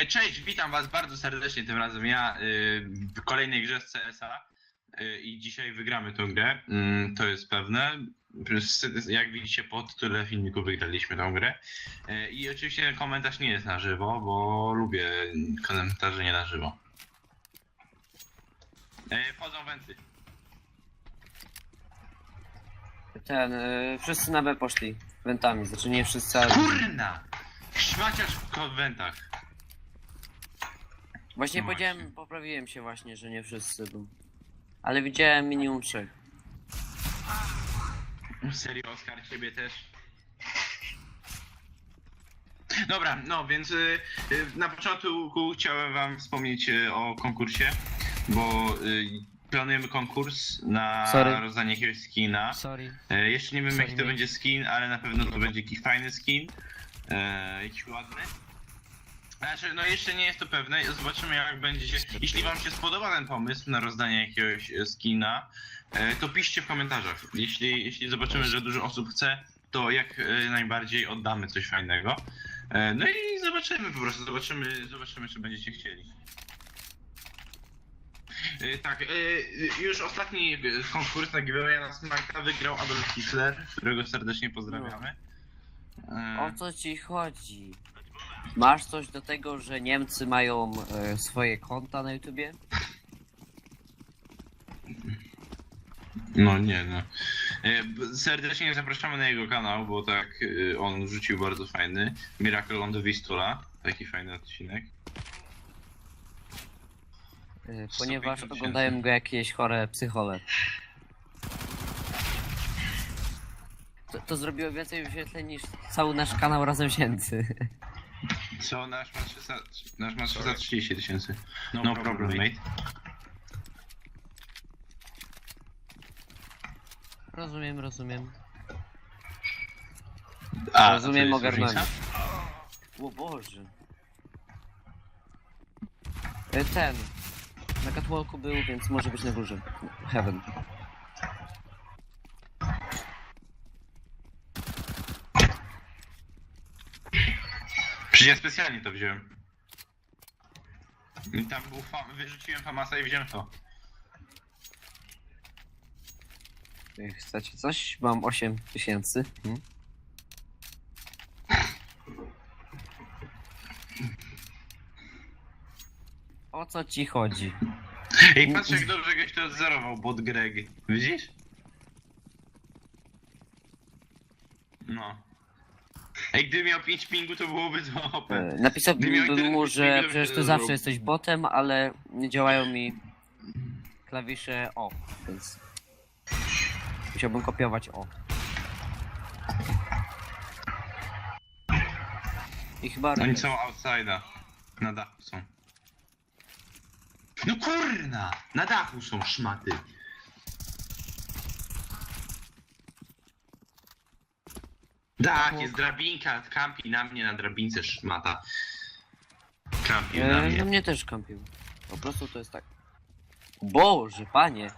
E, Cześć, witam was bardzo serdecznie tym razem ja y, w kolejnej grze z CSA y, i dzisiaj wygramy tę grę, Mm, to jest pewne. Jak widzicie po tytule filmiku wygraliśmy tę grę. E, I oczywiście ten komentarz nie jest na żywo, bo lubię komentarze nie na żywo. E, Wchodzą wenty. Ten, y, wszyscy na B poszli wentami, znaczy nie wszyscy, ale... Kurna! Szmaciarz w konwentach. Właśnie No powiedziałem, właśnie. poprawiłem się właśnie, że nie wszyscy był. Ale widziałem minimum trzech. Serio, Oskar, ciebie też. Dobra, no więc y, y, na początku chciałem wam wspomnieć y, o konkursie, bo y, planujemy konkurs na Sorry. rozdanie jakiegoś skina. Sorry. Y, jeszcze nie wiem Sorry, jaki to mate. będzie skin, ale na pewno to będzie jakiś fajny skin. Y, jakiś ładny. Znaczy, no jeszcze nie jest to pewne, zobaczymy jak będzie się... Jeśli wam się spodoba ten pomysł na rozdanie jakiegoś e, skina, e, to piszcie w komentarzach. Jeśli, jeśli zobaczymy, że dużo osób chce, to jak e, najbardziej oddamy coś fajnego. E, No i zobaczymy po prostu, zobaczymy, zobaczymy czy będziecie chcieli. E, Tak, e, już ostatni e, konkurs na giveaway na Smarta wygrał Adolf Hitler, którego serdecznie pozdrawiamy. E, O co ci chodzi? Masz coś do tego, że Niemcy mają e, swoje konta na YouTubie? No nie, no. E, b- Serdecznie zapraszamy na jego kanał, bo tak e, on rzucił bardzo fajny Miracle on the Vistula. Taki fajny odcinek. E, ponieważ pięćdziesiąt oglądają go jakieś chore psychole. To, to zrobiło więcej wyświetleń niż cały nasz kanał razem wzięty. Co, nasz ma, 300, nasz ma 330 tysięcy. No, problem, mate. Rozumiem, rozumiem. A, Rozumiem, ogarnąłem. O Boże. E, Ten. Na catwalku był, więc może być na górze. Heaven. Przecież ja specjalnie to wziąłem. I tam był fa- wyrzuciłem Famasa i wziąłem to. Chcecie coś? Mam 8 tysięcy. Hmm? O co ci chodzi? Ej, patrz jak dobrze goś to odzerował, bot Greg. Widzisz? No. Ej, gdyby miał 5 pingu, to byłoby to OP. E, Napisałbym miał mu, że przecież ty zawsze zrobił. jesteś botem, ale nie działają mi klawisze O, więc musiałbym kopiować O. I chyba Oni są outside'a. Na dachu są. No kurna! Na dachu są szmaty. Dach, jest drabinka, kampi na mnie na drabince szmata. Kampi na E, no mnie. mnie też kampił. Po prostu to jest tak. Boże, panie.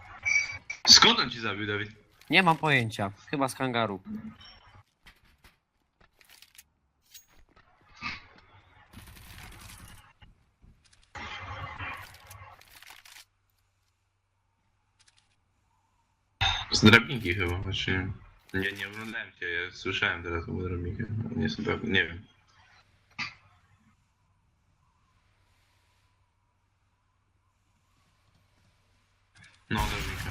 Skąd on ci zabił, Dawid? Nie mam pojęcia. Chyba z hangaru. Z drabinki chyba, znaczy... Nie, nie oglądałem cię, ja słyszałem teraz o drabinkę. Nie jestem pewny, nie wiem. No, drabinka.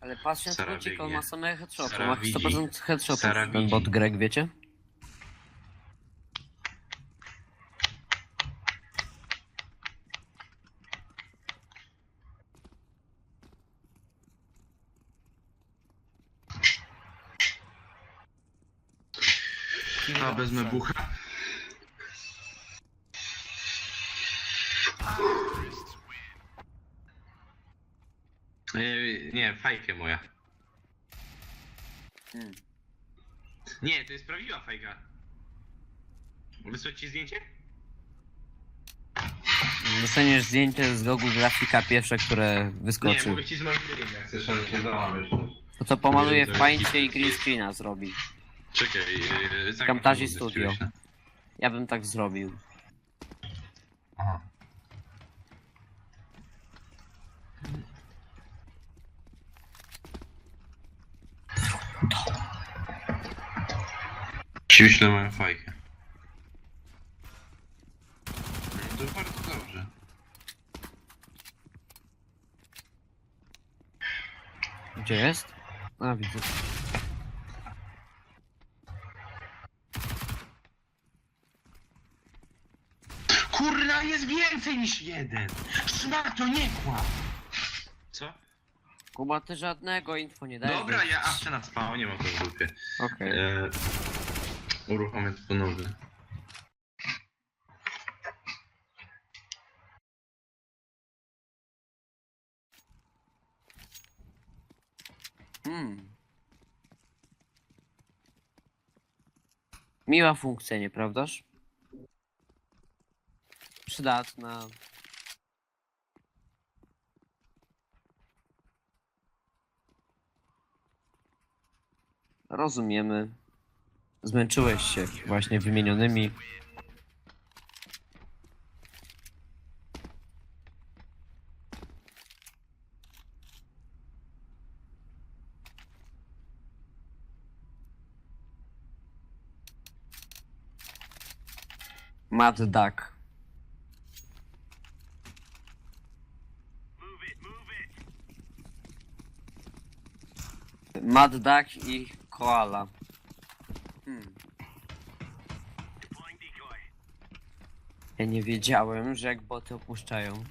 Ale patrzcie na Sara tego on ma same headshoty. Sara Ma widzi. 100% headshotów. Sara Ten widzi. bot Greg, wiecie? A, wezmę bucha. Yy, Nie, fajkę moja. Hmm. Nie, to jest prawdziwa fajka. Wysłać ci zdjęcie? Dostaniesz zdjęcie z Google Grafika pierwsze, które Nie, wyskoczy. mogę ci zmaluję, jak chcesz, ale się załamiesz. To co pomaluje w paincie i green screena zrobi. Czekaj, yy, tak Camtasia Studio. no. Ja bym tak zrobił. Aha. Ci wyślę moją fajkę. To bardzo dobrze. Gdzie jest? A, widzę. Kurna, jest więcej niż jeden! Szmato, nie kłam! Co? Kuba, ty żadnego info nie dajesz. Dobra, ja awczę na spawnie mam to w dupie. Okej. E, uruchomię to ponownie. Hmm. Miła funkcja, nieprawdaż? Przydatna. Rozumiemy. Zmęczyłeś się właśnie wymienionymi. Mad Duck. Mad Duck i Koala. Hmm. Ja nie wiedziałem, że jak boty opuszczają.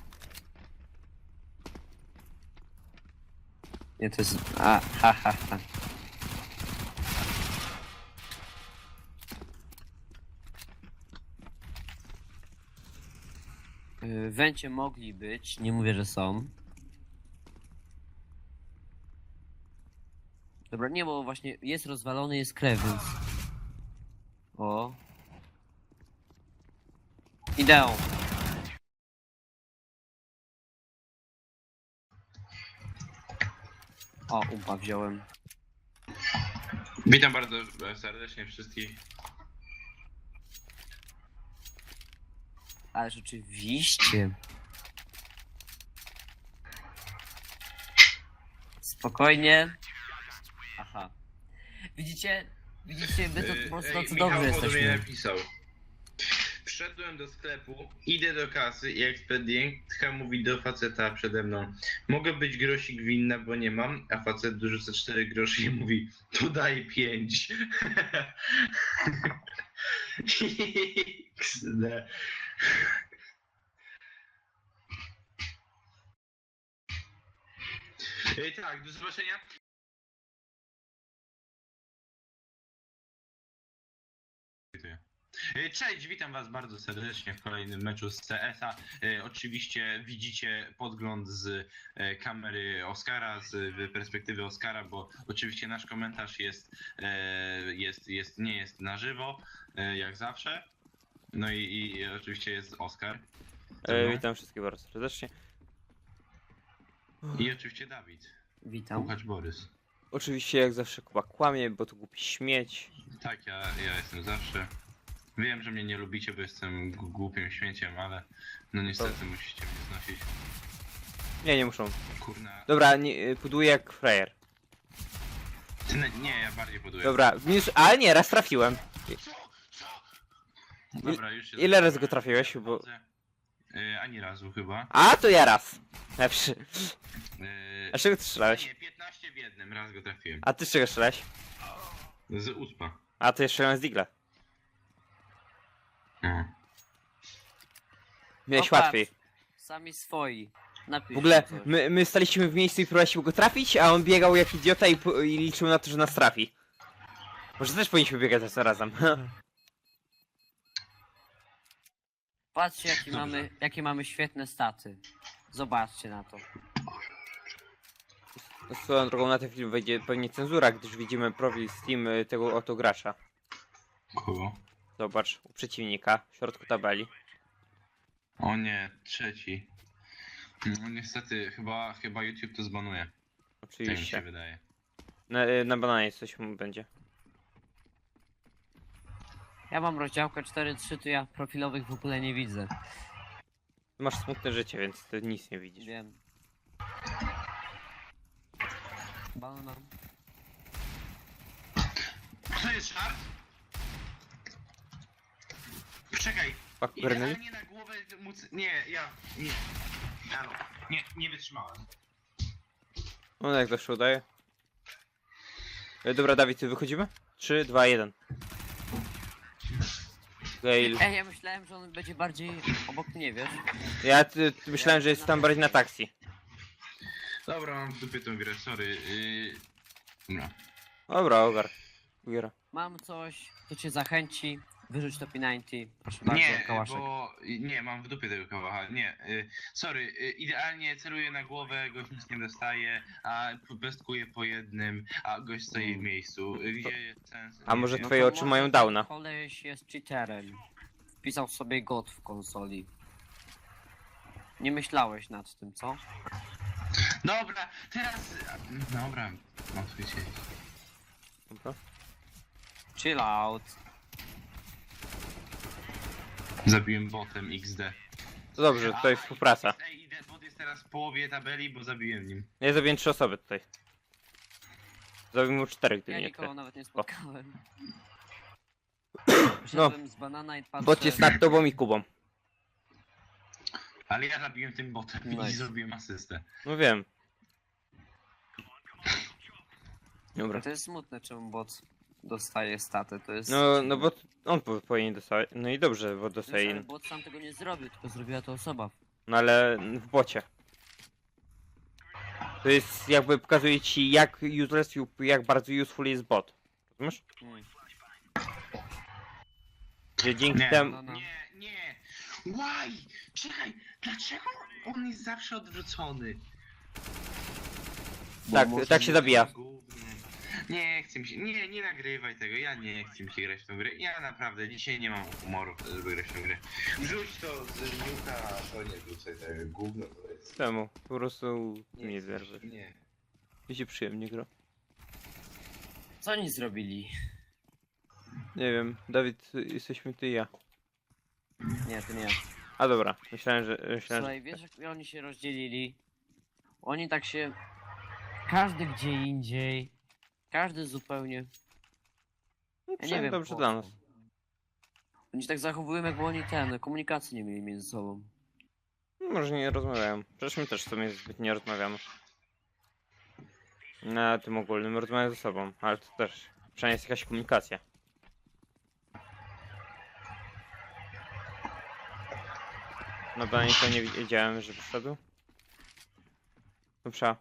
Nie, to jest... A, ha, ha, ha. Y, Węcie mogli być, nie mówię, że są. Dobra, nie, bo właśnie jest rozwalony, jest krew, więc... O. Ideą. O, umpa wziąłem. Witam bardzo serdecznie wszystkich. Ależ oczywiście. Spokojnie. Widzicie? Widzicie, my to po prostu Ej, tacy Michał dobrzy mnie jesteśmy. napisał. Wszedłem do sklepu, idę do kasy i ekspedientka mówi do faceta przede mną Mogę być grosik winna, bo nie mam, a facet dorzuca 4 groszy i mówi to daj 5. XD. Ej, Tak, do zobaczenia. Cześć, witam was bardzo serdecznie w kolejnym meczu z CS-a. E, Oczywiście widzicie podgląd z e, kamery Oscara, z e, perspektywy Oscara, bo oczywiście nasz komentarz jest, e, jest, jest nie jest na żywo, e, jak zawsze. No i, i oczywiście jest Oskar. E, witam wszystkich bardzo serdecznie. I oczywiście Dawid. Witam. Słuchacz Borys. Oczywiście jak zawsze Kuba kłamie, bo to głupi śmieć. Tak, ja, ja jestem zawsze. Wiem, że mnie nie lubicie, bo jestem g- głupim śmieciem, ale no niestety musicie mnie znosić. Nie, nie muszą. Kurna. Dobra, nie, y, buduję jak frajer. Ty, na- nie, ja bardziej buduję. Dobra, minus... Ale nie, raz trafiłem. Dobra, już się ile razy go trafiłeś, bo- Yy, ani razu chyba. A, to ja raz. Lepszy. Yy, A z czego ty strzelałeś? nie, 15 w jednym, raz go trafiłem. A ty z czego strzelałeś? Z uspa. A, to jeszcze raz z Digla. No. Miałeś O, patrz, łatwiej. Sami swoi. Napisz W ogóle coś. my, my staliśmy w miejscu i próbowaliśmy go trafić, a on biegał jak idiota i, pu- i liczył na to, że nas trafi. Może też powinniśmy biegać za razem. Patrzcie, jakie Dobrze. mamy, jakie mamy świetne staty. Zobaczcie na to. Swoją drogą na ten film wejdzie pewnie cenzura, gdyż widzimy profil Steam y, tego oto gracza. Kogo? Zobacz, u przeciwnika, w środku tabeli. O nie, trzeci. No niestety, chyba, chyba YouTube to zbanuje. Tak mi się Oczywiście. wydaje. Na, y, na bananie coś mu będzie. Ja mam rozdziałkę 4.3, to ja profilowych w ogóle nie widzę. Masz smutne życie, więc ty nic nie widzisz. Wiem. Banana. To jest szart? Czekaj, Fuck, Bernel? idealnie na głowę móc... Nie, ja... Nie. Ja, nie, nie wytrzymałem. No jak zawsze udaje. E, Dobra, Dawid, ty wychodzimy? 3, 2, 1. Gale. Ej, ja myślałem, że on będzie bardziej obok mnie, wiesz? Ja ty, ty myślałem, że jest tam bardziej na taksi. Dobra, mam w dupie tę grę, sorry. Yy... Dobra. Dobra, ogar. Giera. Mam coś, to cię zachęci. Wyrzuć to P90. Proszę bardzo, Nie, kałaszek. bo... Nie, mam w dupie tego kawacha, nie. Yy, sorry, yy, idealnie celuję na głowę, gość nic nie dostaje, a pestkuje po jednym, a gość stoi w miejscu. Yy, Gdzie jest sens? A Nie może wiem. twoje to oczy może mają ten downa? Koleś jest cheaterem. Wpisał sobie God w konsoli. Nie myślałeś nad tym, co? Dobra, teraz... Dobra, mam swój sieć. Dobra. Chill out. Zabiłem botem XD. To dobrze, tutaj współpraca. Ej, idę, bot jest teraz w połowie tabeli, bo zabiłem nim. Ja zabiłem trzy osoby tutaj. Zabiłem mu cztery, gdyby Ja nie nikogo nawet nie spotkałem. No. Z banana i patrzę... Bot jest nad tobą i Kubą. Ale ja zabiłem tym botem Nice. i zrobiłem asystę. No wiem. Dobra. To jest smutne, czemu bot dostaje statę. To jest... No, no bo on po- powinien dostać. No i dobrze, bo Wiesz, dostaje. ale bot sam tego nie zrobił, tylko zrobiła to osoba. No ale w bocie. To jest jakby pokazuje ci jak useless i jak bardzo useful jest bot. Rozumiesz? Że dzięki Nie, temu. no, no. Nie, nie! Why? Czekaj, dlaczego on jest zawsze odwrócony? Tak, tak się zabija. Gównem. Nie chcę mi się, nie, nie nagrywaj tego, ja nie chcę mi się grać w tą grę. Ja naprawdę dzisiaj nie mam humoru, żeby grać w tą grę. Wrzuć to z niuka, to nie wrzucaj tego, gówno to jest. Temu. Po prostu nie zerwę. Nie. Mi się przyjemnie gra. Co oni zrobili? Nie wiem, Dawid, jesteśmy ty i ja. Nie, to nie. A dobra, myślałem, że. Myślałem, Słuchaj, że... wiesz jak oni się rozdzielili? Oni tak się... Każdy gdzie indziej. Każdy zupełnie... No, Ja nie wiem dobrze po dla co. nas. Oni się tak zachowują jakby oni ten, komunikacji nie mieli między sobą. No, Może nie rozmawiają. Przecież my też w sumie zbyt nie rozmawiamy. Na tym ogólnym rozmawiamy ze sobą, ale to też. Przynajmniej jest jakaś komunikacja. No bo to nie wiedziałem, że przyszedł. Dobrze.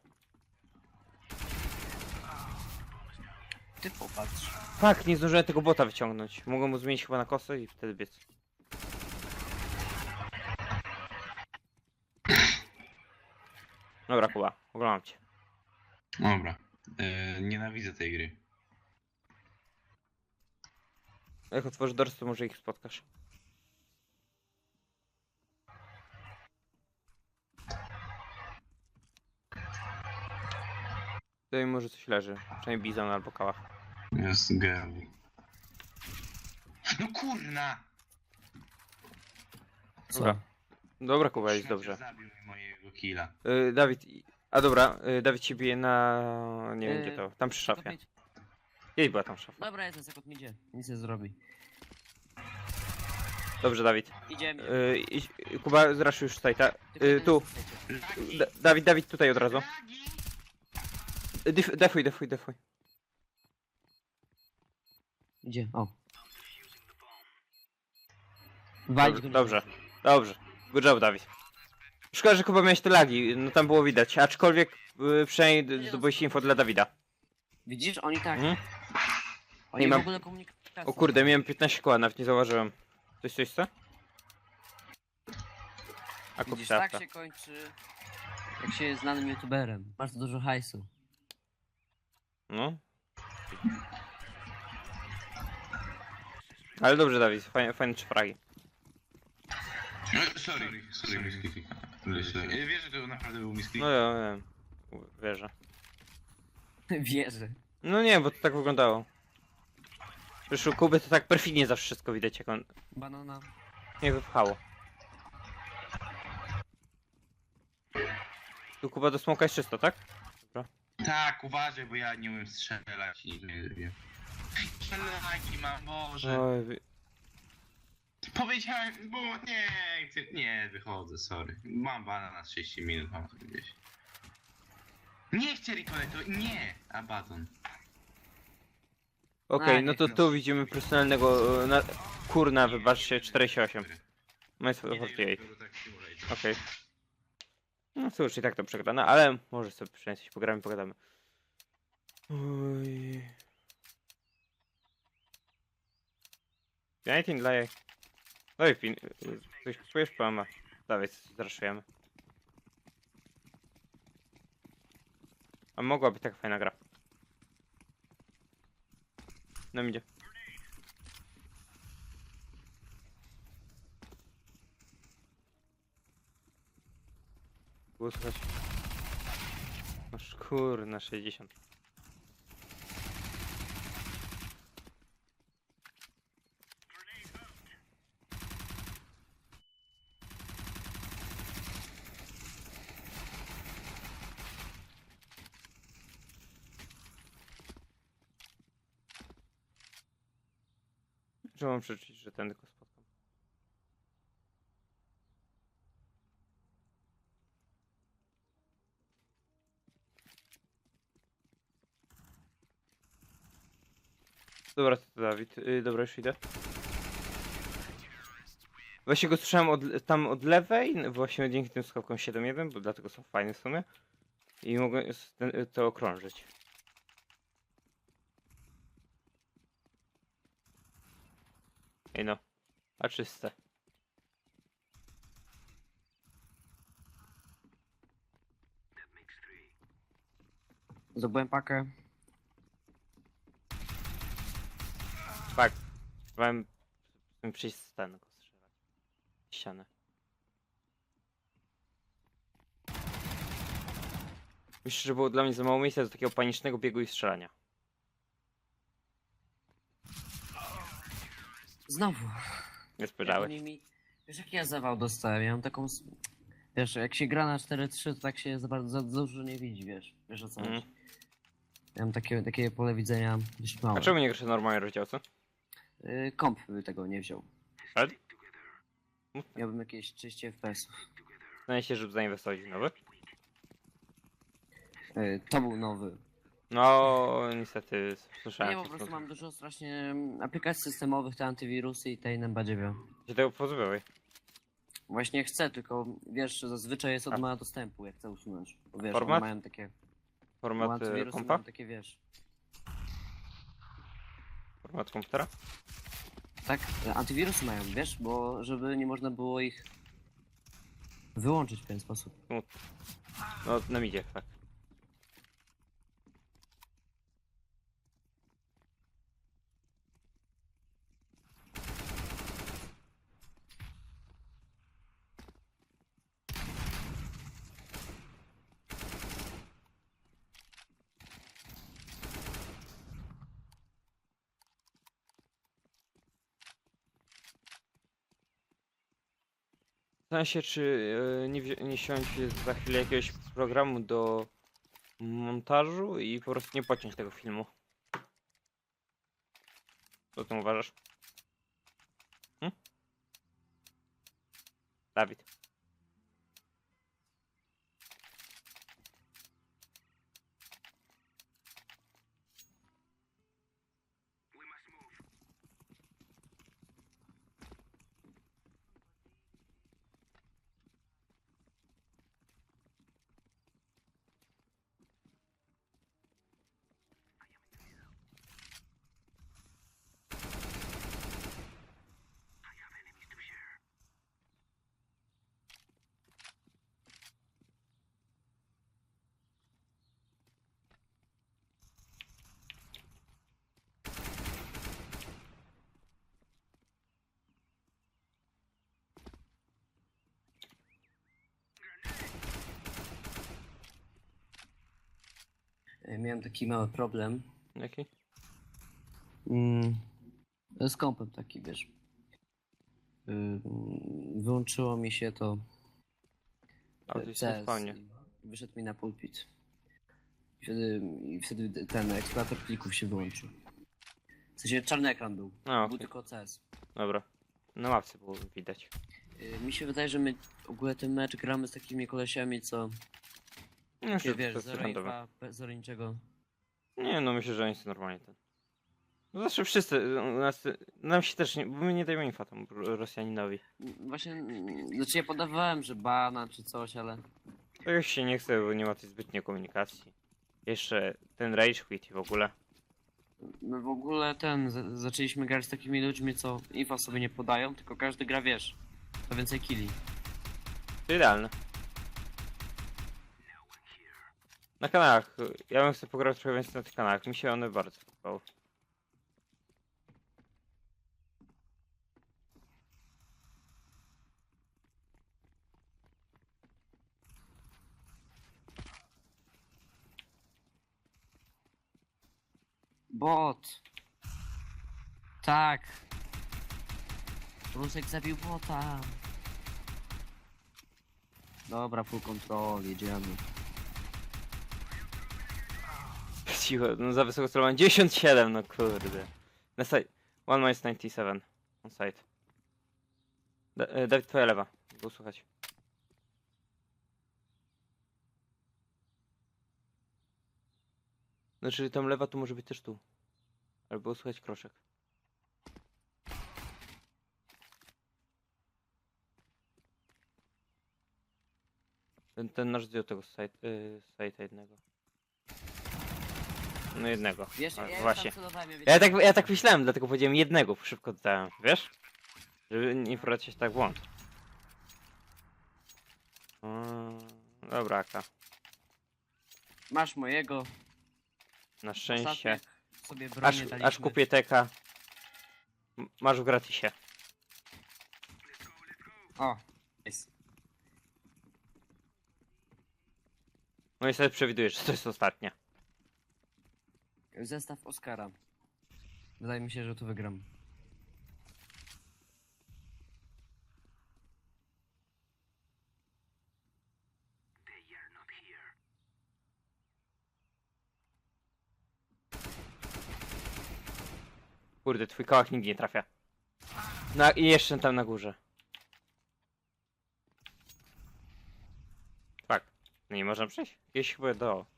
Ty popatrz. Fak, nie zdążyłem tego bota wyciągnąć. Mogłem mu zmienić chyba na kosę i wtedy biec. Dobra, Kuba, oglądam cię. Dobra, e, nienawidzę tej gry. Jak otworzysz dorsy, to może ich spotkasz. Tutaj może coś leży. Przynajmniej bizon albo kałach. Jest girl. No kurna! Dobra. Dobra, Kuba, jest dobrze. Zabił mi mojego killa. Y, Dawid. i- A dobra, y, Dawid się bije na. Nie wiem Y, gdzie to. Tam przy szafie. Kopić- Gdzieś była tam szafa. Dobra, jeden sekund mi idzie. Nic nie zrobi. Dobrze, Dawid. Idziemy. Y, idź- Kuba, zraszył już tutaj. Ta, y, tu. Da, Dawid, Dawid, tutaj od razu. Lagi! Def- Defuj, defuj, defuj. Idzie, o. Walić Dobrze, nie dobrze. Good job, Dawid. Szkoda, że Kuba miałeś te lagi, no tam było widać, aczkolwiek y, przynajmniej zdobyłeś info dla Dawida. Widzisz, oni tak. Mhm. Oni Nie w mam- ogóle komunikacji. O kurde, miałem 15 koła, nawet nie zauważyłem. Coś, coś chce? A Widzisz, tak się kończy. Jak się jest znanym youtuberem. Masz dużo hajsu. No. Ale dobrze, Dawid, fajne, fajne trzy fragi. No, sorry, sorry, misklik. Sorry. Wiesz, że to naprawdę był misklik? No ja wiem. Wierzę. Wierzę. No nie, bo to tak wyglądało. Przecież u Kuby to tak perfidnie zawsze wszystko widać, jak on Banana. mnie wypchało. Tu Kuba do smoka jest czysto, tak? Tak, uważaj, bo ja nie umiem strzelać i nie wiem. Strzelaki mam, Boże. Oj, wy- Powiedziałem, bo nie, nie, wychodzę, sorry. Mam bana na 30 minut, mam to gdzieś. Nie chcę rekolektu, nie! Abaton. Okej, A, no to tu widzimy personalnego... e, Na... Kurna, wybaczcie, 48. Majs Nie 48. wiem, tak simulator. Okej. No cóż, i tak to przegrane, ale może sobie przynajmniej coś pogramy, pogadamy. Oj. Anything like... Dawaj, pin... Coś kupujesz, pana? Dawaj, zraszujemy. A mogła być taka fajna gra. No idzie. Było słychać. Masz kur na 60. Czy mam przeczytać, że ten tylko spotkam? Dobra, to Dawid. Yy, dobra, już idę. Właśnie go słyszałem od, tam od lewej, n- właśnie dzięki tym skokom 7-1, bo dlatego są fajne w sumie. I mogę ten- to okrążyć. Ej no, a czyste. Zdobyłem pakę. Tak. Próbowałem przyjść z ten go strzelać. Ścianę. Myślę, że było dla mnie za mało miejsca do takiego panicznego biegu i strzelania. Znowu. Nie Jak spojrzałeś. oni mi... Wiesz jak ja zawał dostałem? Ja mam taką... s- Wiesz, jak się gra na 4-3, to tak się za bardzo za dużo nie widzi, wiesz. Wiesz o co Mhm. chodzi. Ja mam takie, takie pole widzenia dość małe. A czemu nie grasz w normalnej rozdziałce? Y, komp by tego nie wziął. Ale? Miałbym jakieś 30 fps. Zdaje się, żeby zainwestować w nowy. Y, to był nowy. No, niestety Nie, słyszałem. po coś prostu mam dużo strasznie mm, aplikacji systemowych, te antywirusy i te inne badziewie. Się tego pozbyłeś. Właśnie chcę, tylko wiesz, że zazwyczaj jest A. odmowa dostępu, jak chcę usunąć. Bo wiesz, Format? mają takie... Format e, antywirusy kompa? mają takie, wiesz... Format komputera? Tak, e, antywirusy mają, wiesz, bo żeby nie można było ich wyłączyć w ten sposób. No, na midzie, tak. Zastanawiam się, czy e, nie, nie siąść za chwilę jakiegoś programu do montażu i po prostu nie pociąć tego filmu. Co o tym uważasz? Hm? Dawid. Miałem taki mały problem. Jaki? Mm, Z kompem taki, wiesz. Wyłączyło mi się to A to jest na CS spawnie. i Wyszedł mi na pulpit. I wtedy, I wtedy ten eksplorator plików się wyłączył. W sensie czarny ekran był. A, Był okej. tylko CS. Dobra. Na mapce było widać. Y, Mi się wydaje, że my w ogóle ten mecz gramy z takimi kolesiami, co Takie, że to wiesz, jest zero infa, zero niczego. Nie, no myślę, że oni są normalnie ten. No zawsze wszyscy, u nas, nam się też nie, bo my nie dajemy infa tam Ro- Rosjaninowi. Właśnie, mm, znaczy ja podawałem, że bana czy coś, ale To już się nie chce, bo nie ma tej zbytniej komunikacji. Jeszcze ten rage quit i w ogóle. my w ogóle ten, z- zaczęliśmy grać z takimi ludźmi, co infa sobie nie podają, tylko każdy gra, wiesz, to więcej killi. To idealne. Na kanałach, ja bym sobie pograł trochę więcej na tych kanałach, mi się one bardzo podobały. Bot! Tak! Rusek zabił bota! Dobra, full control, jedziemy. Cicho, no za wysoko celowałem 97, no kurde. Na side, one minus 97, on side. E, Dawid, twoja lewa, było słychać. Znaczy tam lewa to może być też tu. Ale było słychać kroszek. Ten, ten nasz zdjął tego side, y, side'a jednego. No jednego. Wiesz, A, ja właśnie. Tam celowałem, ja, Ja tak, ja tak myślałem, dlatego powiedziałem jednego, szybko dodałem, wiesz? Żeby nie wprowadzić się tak w błąd. Mm, Dobra, Aka. Masz mojego. Na szczęście. Ostatnio sobie Aż, daliśmy. aż kupię teka. M- Masz w gratisie. O, jest. No i sobie przewidujesz, że to jest ostatnia. Zestaw Oscara. Wydaje mi się, że tu wygram. Kurde, twój kołak nigdy nie trafia. No i jeszcze tam na górze. Tak. No nie można przejść? Gdzieś chyba do.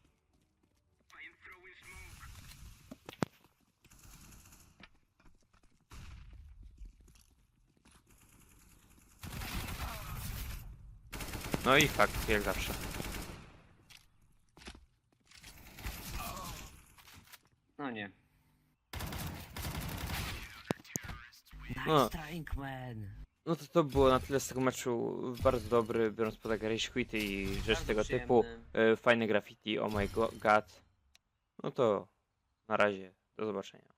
No i fakt, jak zawsze. No nie. No. Nice trying, man. No to to było na tyle z tego meczu bardzo dobry, biorąc pod uwagę rage quity i rzeczy Bardzo tego przyjemny. typu. E, fajne graffiti, oh my go- god. No to na razie, do zobaczenia.